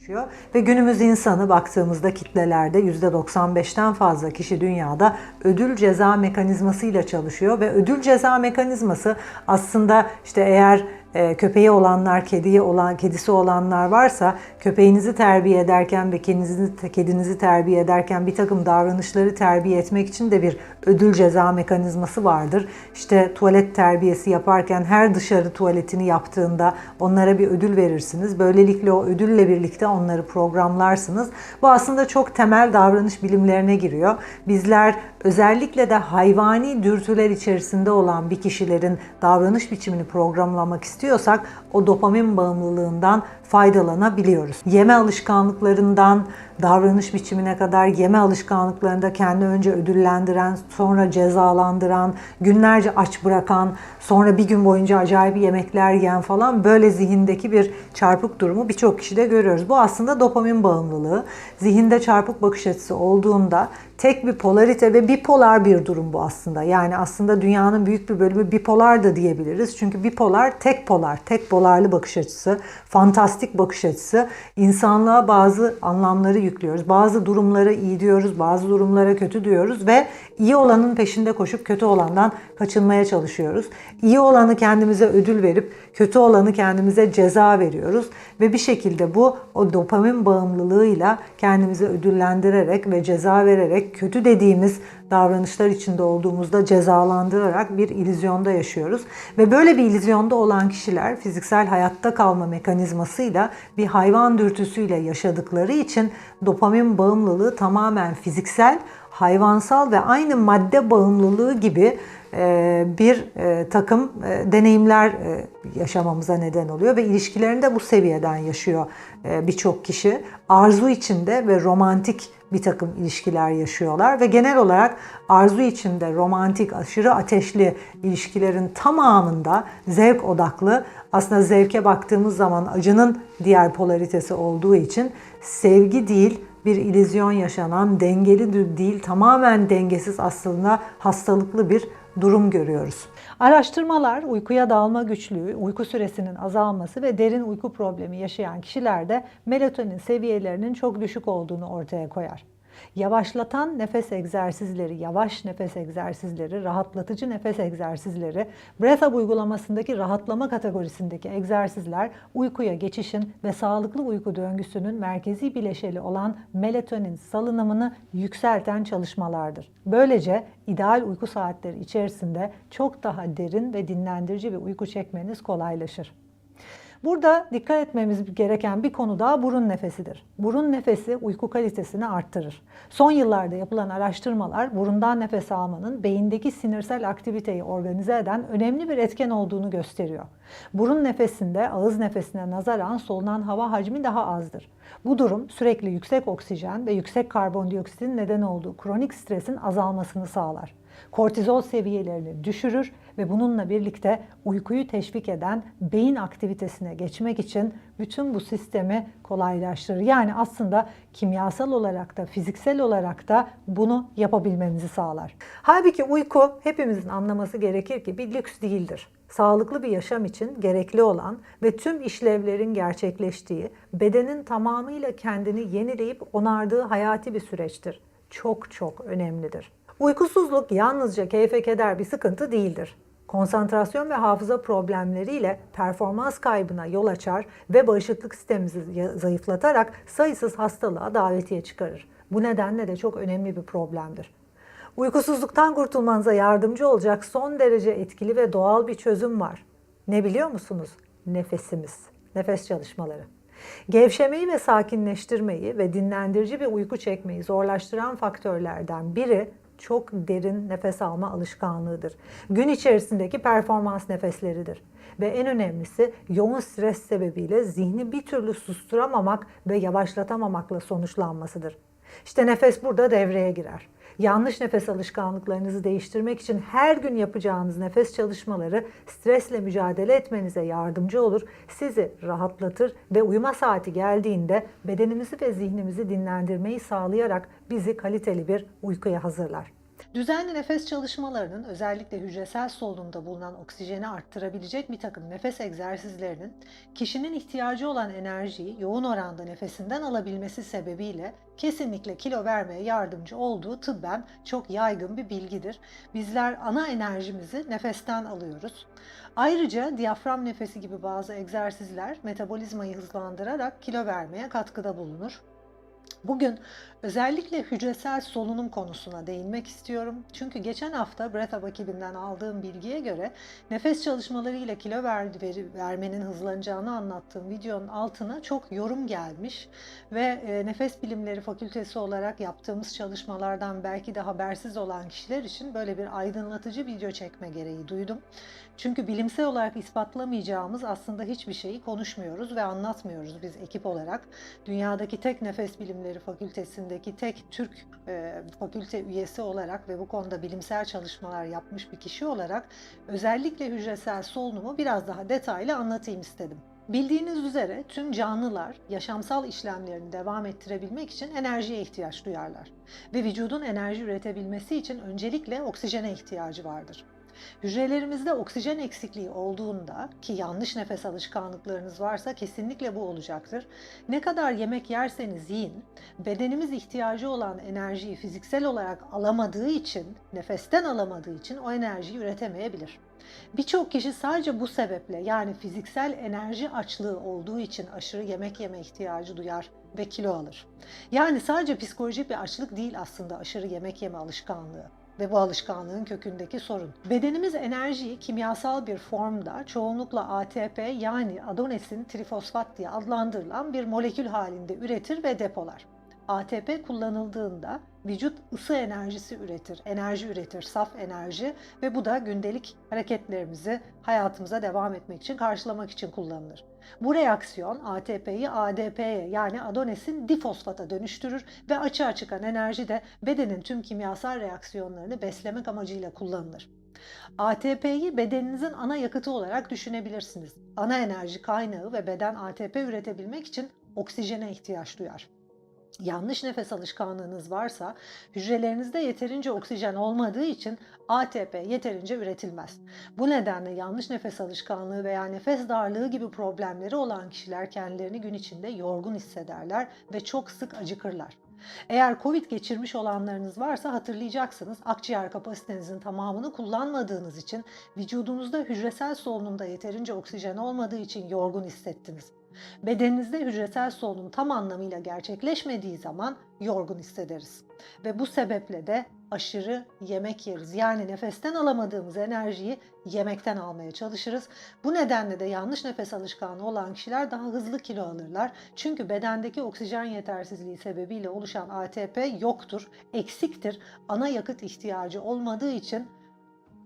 yaşıyor. Ve günümüz insanı baktığımızda kitlelerde %95'ten fazla kişi dünyada ödül ceza mekanizmasıyla çalışıyor ve ödül ceza mekanizması aslında işte eğer köpeği olanlar, kediye olan, kedisi olanlar varsa köpeğinizi terbiye ederken ve kedinizi, kedinizi terbiye ederken bir takım davranışları terbiye etmek için de bir ödül ceza mekanizması vardır. İşte tuvalet terbiyesi yaparken her dışarı tuvaletini yaptığında onlara bir ödül verirsiniz. Böylelikle o ödülle birlikte onları programlarsınız. Bu aslında çok temel davranış bilimlerine giriyor. Bizler özellikle de hayvani dürtüler içerisinde olan bir kişilerin davranış biçimini programlamak istiyorsak o dopamin bağımlılığından faydalanabiliyoruz. Yeme alışkanlıklarından davranış biçimine kadar yeme alışkanlıklarında kendi önce ödüllendiren, sonra cezalandıran, günlerce aç bırakan, sonra bir gün boyunca acayip yemekler yiyen falan böyle zihindeki bir çarpık durumu birçok kişide görüyoruz. Bu aslında dopamin bağımlılığı. Zihinde çarpık bakış açısı olduğunda tek bir polarite ve bipolar bir durum bu aslında. Yani aslında dünyanın büyük bir bölümü bipolar da diyebiliriz. Çünkü bipolar tek polar, tek polarlı bakış açısı, fantastik bakış açısı. İnsanlığa bazı anlamları yüklüyoruz. Bazı durumlara iyi diyoruz, bazı durumlara kötü diyoruz ve iyi olanın peşinde koşup kötü olandan kaçınmaya çalışıyoruz. İyi olanı kendimize ödül verip kötü olanı kendimize ceza veriyoruz ve bir şekilde bu o dopamin bağımlılığıyla kendimizi ödüllendirerek ve ceza vererek kötü dediğimiz davranışlar içinde olduğumuzda cezalandırarak bir illüzyonda yaşıyoruz. Ve böyle bir illüzyonda olan kişiler fiziksel hayatta kalma mekanizmasıyla bir hayvan dürtüsüyle yaşadıkları için dopamin bağımlılığı tamamen fiziksel, hayvansal ve aynı madde bağımlılığı gibi e, bir e, takım e, deneyimler yaşamamıza neden oluyor ve ilişkilerinde bu seviyeden yaşıyor birçok kişi. Arzu içinde ve romantik bir takım ilişkiler yaşıyorlar ve genel olarak arzu içinde romantik, aşırı ateşli ilişkilerin tamamında zevk odaklı. Aslında zevke baktığımız zaman acının diğer polaritesi olduğu için sevgi değil, bir ilizyon yaşanan, dengeli değil, tamamen dengesiz aslında hastalıklı bir durum görüyoruz. Araştırmalar uykuya dalma güçlüğü, uyku süresinin azalması ve derin uyku problemi yaşayan kişilerde melatonin seviyelerinin çok düşük olduğunu ortaya koyar. Yavaşlatan nefes egzersizleri, yavaş nefes egzersizleri, rahatlatıcı nefes egzersizleri, Breath Up uygulamasındaki rahatlama kategorisindeki egzersizler uykuya geçişin ve sağlıklı uyku döngüsünün merkezi bileşeni olan melatonin salınımını yükselten çalışmalardır. Böylece ideal uyku saatleri içerisinde çok daha derin ve dinlendirici bir uyku çekmeniz kolaylaşır. Burada dikkat etmemiz gereken bir konu daha burun nefesidir. Burun nefesi uyku kalitesini arttırır. Son yıllarda yapılan araştırmalar burundan nefes almanın beyindeki sinirsel aktiviteyi organize eden önemli bir etken olduğunu gösteriyor. Burun nefesinde ağız nefesine nazaran solunan hava hacmi daha azdır. Bu durum sürekli yüksek oksijen ve yüksek karbondioksitin neden olduğu kronik stresin azalmasını sağlar kortizol seviyelerini düşürür ve bununla birlikte uykuyu teşvik eden beyin aktivitesine geçmek için bütün bu sistemi kolaylaştırır. Yani aslında kimyasal olarak da fiziksel olarak da bunu yapabilmemizi sağlar. Halbuki uyku hepimizin anlaması gerekir ki bir lüks değildir sağlıklı bir yaşam için gerekli olan ve tüm işlevlerin gerçekleştiği, bedenin tamamıyla kendini yenileyip onardığı hayati bir süreçtir. Çok çok önemlidir. Uykusuzluk yalnızca keyfe keder bir sıkıntı değildir. Konsantrasyon ve hafıza problemleriyle performans kaybına yol açar ve bağışıklık sistemimizi zayıflatarak sayısız hastalığa davetiye çıkarır. Bu nedenle de çok önemli bir problemdir. Uykusuzluktan kurtulmanıza yardımcı olacak son derece etkili ve doğal bir çözüm var. Ne biliyor musunuz? Nefesimiz, nefes çalışmaları. Gevşemeyi ve sakinleştirmeyi ve dinlendirici bir uyku çekmeyi zorlaştıran faktörlerden biri çok derin nefes alma alışkanlığıdır. Gün içerisindeki performans nefesleridir. Ve en önemlisi yoğun stres sebebiyle zihni bir türlü susturamamak ve yavaşlatamamakla sonuçlanmasıdır. İşte nefes burada devreye girer. Yanlış nefes alışkanlıklarınızı değiştirmek için her gün yapacağınız nefes çalışmaları stresle mücadele etmenize yardımcı olur, sizi rahatlatır ve uyuma saati geldiğinde bedenimizi ve zihnimizi dinlendirmeyi sağlayarak bizi kaliteli bir uykuya hazırlar. Düzenli nefes çalışmalarının özellikle hücresel solunumda bulunan oksijeni arttırabilecek bir takım nefes egzersizlerinin kişinin ihtiyacı olan enerjiyi yoğun oranda nefesinden alabilmesi sebebiyle kesinlikle kilo vermeye yardımcı olduğu tıbben çok yaygın bir bilgidir. Bizler ana enerjimizi nefesten alıyoruz. Ayrıca diyafram nefesi gibi bazı egzersizler metabolizmayı hızlandırarak kilo vermeye katkıda bulunur. Bugün özellikle hücresel solunum konusuna değinmek istiyorum. Çünkü geçen hafta Breath ekibinden aldığım bilgiye göre nefes çalışmalarıyla kilo ver, veri- vermenin hızlanacağını anlattığım videonun altına çok yorum gelmiş ve e, Nefes Bilimleri Fakültesi olarak yaptığımız çalışmalardan belki de habersiz olan kişiler için böyle bir aydınlatıcı video çekme gereği duydum. Çünkü bilimsel olarak ispatlamayacağımız aslında hiçbir şeyi konuşmuyoruz ve anlatmıyoruz biz ekip olarak. Dünyadaki tek Nefes Bilimleri Fakültesindeki tek Türk e, fakülte üyesi olarak ve bu konuda bilimsel çalışmalar yapmış bir kişi olarak özellikle hücresel solunumu biraz daha detaylı anlatayım istedim. Bildiğiniz üzere tüm canlılar yaşamsal işlemlerini devam ettirebilmek için enerjiye ihtiyaç duyarlar ve vücudun enerji üretebilmesi için öncelikle oksijene ihtiyacı vardır. Hücrelerimizde oksijen eksikliği olduğunda ki yanlış nefes alışkanlıklarınız varsa kesinlikle bu olacaktır. Ne kadar yemek yerseniz yiyin, bedenimiz ihtiyacı olan enerjiyi fiziksel olarak alamadığı için, nefesten alamadığı için o enerjiyi üretemeyebilir. Birçok kişi sadece bu sebeple yani fiziksel enerji açlığı olduğu için aşırı yemek yeme ihtiyacı duyar ve kilo alır. Yani sadece psikolojik bir açlık değil aslında aşırı yemek yeme alışkanlığı ve bu alışkanlığın kökündeki sorun. Bedenimiz enerjiyi kimyasal bir formda çoğunlukla ATP yani adonesin trifosfat diye adlandırılan bir molekül halinde üretir ve depolar. ATP kullanıldığında vücut ısı enerjisi üretir, enerji üretir, saf enerji ve bu da gündelik hareketlerimizi hayatımıza devam etmek için, karşılamak için kullanılır. Bu reaksiyon ATP'yi ADP'ye yani adonesin difosfata dönüştürür ve açığa çıkan enerji de bedenin tüm kimyasal reaksiyonlarını beslemek amacıyla kullanılır. ATP'yi bedeninizin ana yakıtı olarak düşünebilirsiniz. Ana enerji kaynağı ve beden ATP üretebilmek için oksijene ihtiyaç duyar yanlış nefes alışkanlığınız varsa hücrelerinizde yeterince oksijen olmadığı için ATP yeterince üretilmez. Bu nedenle yanlış nefes alışkanlığı veya nefes darlığı gibi problemleri olan kişiler kendilerini gün içinde yorgun hissederler ve çok sık acıkırlar. Eğer COVID geçirmiş olanlarınız varsa hatırlayacaksınız akciğer kapasitenizin tamamını kullanmadığınız için vücudunuzda hücresel solunumda yeterince oksijen olmadığı için yorgun hissettiniz. Bedeninizde hücresel solunum tam anlamıyla gerçekleşmediği zaman yorgun hissederiz. Ve bu sebeple de aşırı yemek yeriz. Yani nefesten alamadığımız enerjiyi yemekten almaya çalışırız. Bu nedenle de yanlış nefes alışkanlığı olan kişiler daha hızlı kilo alırlar. Çünkü bedendeki oksijen yetersizliği sebebiyle oluşan ATP yoktur, eksiktir. Ana yakıt ihtiyacı olmadığı için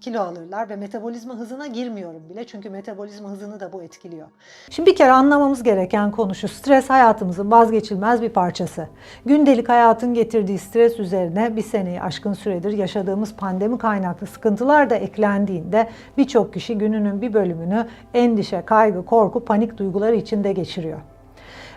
kilo alırlar ve metabolizma hızına girmiyorum bile çünkü metabolizma hızını da bu etkiliyor. Şimdi bir kere anlamamız gereken konu şu stres hayatımızın vazgeçilmez bir parçası. Gündelik hayatın getirdiği stres üzerine bir seneyi aşkın süredir yaşadığımız pandemi kaynaklı sıkıntılar da eklendiğinde birçok kişi gününün bir bölümünü endişe, kaygı, korku, panik duyguları içinde geçiriyor.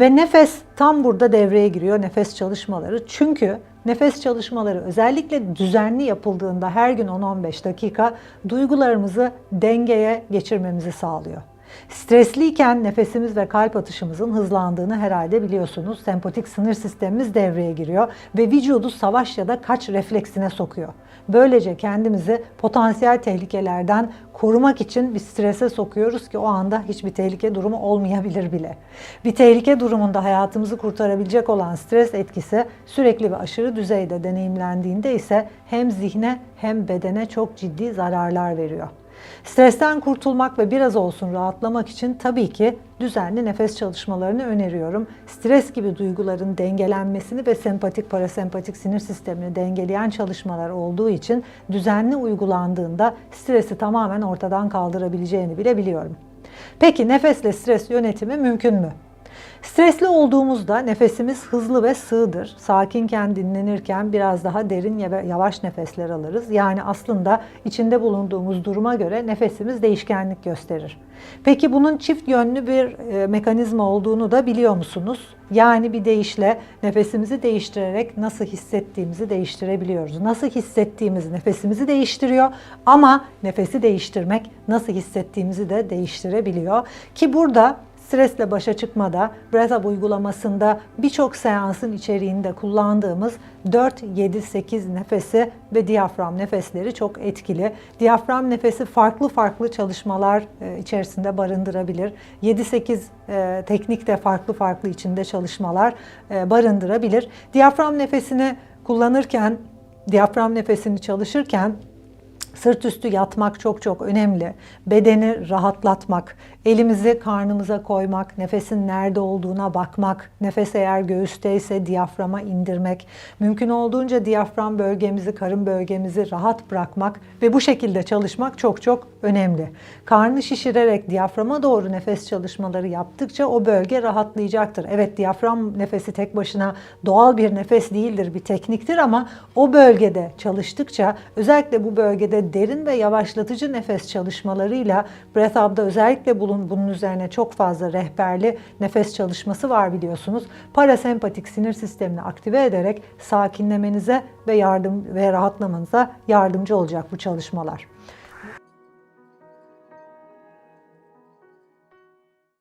Ve nefes tam burada devreye giriyor nefes çalışmaları. Çünkü nefes çalışmaları özellikle düzenli yapıldığında her gün 10-15 dakika duygularımızı dengeye geçirmemizi sağlıyor. Stresliyken nefesimiz ve kalp atışımızın hızlandığını herhalde biliyorsunuz. Sempatik sınır sistemimiz devreye giriyor ve vücudu savaş ya da kaç refleksine sokuyor. Böylece kendimizi potansiyel tehlikelerden korumak için bir strese sokuyoruz ki o anda hiçbir tehlike durumu olmayabilir bile. Bir tehlike durumunda hayatımızı kurtarabilecek olan stres etkisi sürekli ve aşırı düzeyde deneyimlendiğinde ise hem zihne hem bedene çok ciddi zararlar veriyor. Stresten kurtulmak ve biraz olsun rahatlamak için tabii ki düzenli nefes çalışmalarını öneriyorum. Stres gibi duyguların dengelenmesini ve sempatik parasempatik sinir sistemini dengeleyen çalışmalar olduğu için düzenli uygulandığında stresi tamamen ortadan kaldırabileceğini bile biliyorum. Peki nefesle stres yönetimi mümkün mü? Stresli olduğumuzda nefesimiz hızlı ve sığdır. Sakinken, dinlenirken biraz daha derin ve yavaş nefesler alırız. Yani aslında içinde bulunduğumuz duruma göre nefesimiz değişkenlik gösterir. Peki bunun çift yönlü bir e, mekanizma olduğunu da biliyor musunuz? Yani bir deyişle nefesimizi değiştirerek nasıl hissettiğimizi değiştirebiliyoruz. Nasıl hissettiğimiz nefesimizi değiştiriyor ama nefesi değiştirmek nasıl hissettiğimizi de değiştirebiliyor. Ki burada stresle başa çıkmada, Breath Up uygulamasında birçok seansın içeriğinde kullandığımız 4, 7, 8 nefesi ve diyafram nefesleri çok etkili. Diyafram nefesi farklı farklı çalışmalar e, içerisinde barındırabilir. 7-8 e, teknik de farklı farklı içinde çalışmalar e, barındırabilir. Diyafram nefesini kullanırken, diyafram nefesini çalışırken Sırt üstü yatmak çok çok önemli. Bedeni rahatlatmak, elimizi karnımıza koymak, nefesin nerede olduğuna bakmak, nefes eğer göğüsteyse diyaframa indirmek, mümkün olduğunca diyafram bölgemizi, karın bölgemizi rahat bırakmak ve bu şekilde çalışmak çok çok önemli. Karnı şişirerek diyaframa doğru nefes çalışmaları yaptıkça o bölge rahatlayacaktır. Evet diyafram nefesi tek başına doğal bir nefes değildir, bir tekniktir ama o bölgede çalıştıkça özellikle bu bölgede derin ve yavaşlatıcı nefes çalışmalarıyla Breath Up'da özellikle bulun, bunun üzerine çok fazla rehberli nefes çalışması var biliyorsunuz. Parasempatik sinir sistemini aktive ederek sakinlemenize ve yardım ve rahatlamanıza yardımcı olacak bu çalışmalar.